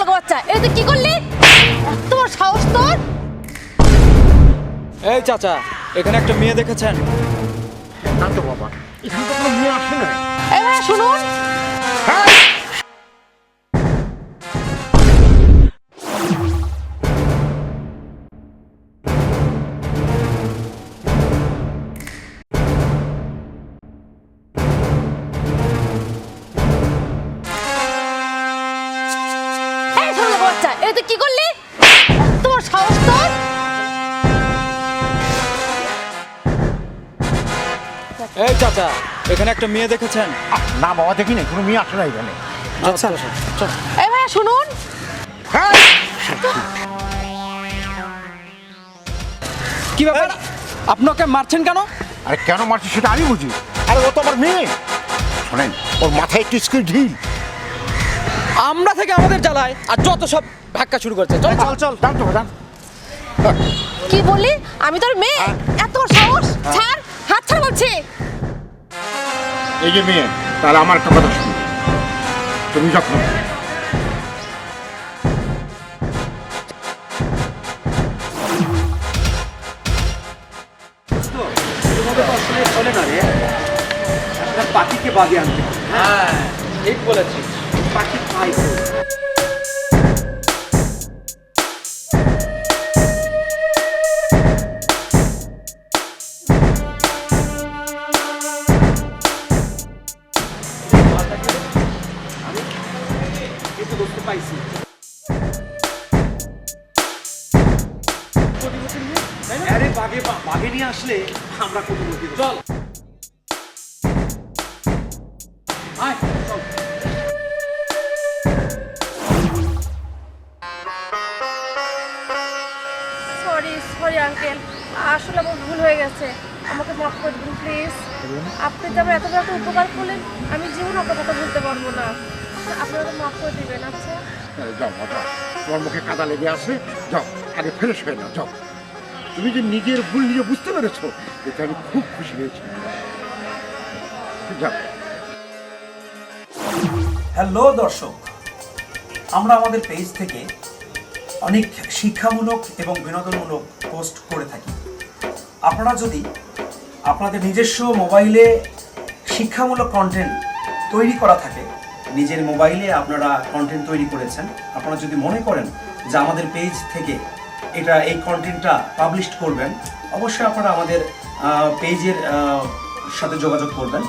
লোক বাচ্চা। এই তুই কি করলি? তোমার সাহস তোর? এই চাচা এখানে একটা মেয়ে দেখেছেন? না তো বাবা। এখানে তো কোনো মেয়ে আসে না এই ভাইয়া শুনুন। এটা তুই কি করলি? তোমার সাহস তোর? এই চাচা এখানে একটা মেয়ে দেখেছেন? না বাবা দেখি না কোনো মেয়ে আসে না এখানে। আচ্ছা। এই ভাইয়া শুনুন। হ্যাঁ? কি ব্যাপার? আপনাকে মারছেন কেন? আরে কেন মারছি সেটা আমি বুঝি। আরে ও তো আমার মেয়ে। শোনেন ওর মাথায় একটু স্ক্রিন ঢিল। আমরা থেকে আমাদের জ্বালায় আর যত সব ধাক্কা শুরু করছে। চল চল। চল জান তো জান কি বললি? আমি তোর মেয়ে? হ্যাঁ। এত সাহস? ছাড় হাত ছাড় বলছি। এই যে মেয়ে তাহলে আমার একটা কথা শুনো। তুমি যখন চলে না রে একটা পাখিকে বাগে আনতে হ্যাঁ ঠিক বলেছিস। কিন্তু বুঝতে পাইছি আরে বাগে বাগে নিয়ে আসলে আমরা কোনো চল। সরি সরি আঙ্কেল আসলে আমার ভুল হয়ে গেছে। আমাকে মাফ করে দিন প্লিজ আপনি যে আমার এত বড় একটা উপকার করলেন আমি জীবন আপনার কথা ভুলতে পারব না। আপনারা মাফ করে দিবেন আচ্ছা? যাও তোমার মুখে কাদা লেগে আছে। যাও আগে ফ্রেশ হয়ে যাও। তুমি যে নিজের ভুল নিজে বুঝতে পেরেছ এতে আমি খুব খুশি হয়েছি। যাও। হ্যালো দর্শক। আমরা আমাদের পেজ থেকে অনেক শিক্ষামূলক এবং বিনোদনমূলক পোস্ট করে থাকি। আপনারা যদি আপনাদের নিজস্ব মোবাইলে শিক্ষামূলক কন্টেন্ট তৈরি করা থাকে, নিজের মোবাইলে আপনারা কন্টেন্ট তৈরি করেছেন, আপনারা যদি মনে করেন যে আমাদের পেজ থেকে এটা, এই কন্টেন্টটা পাবলিশ করবেন, অবশ্যই আপনারা আমাদের পেজের সাথে যোগাযোগ করবেন।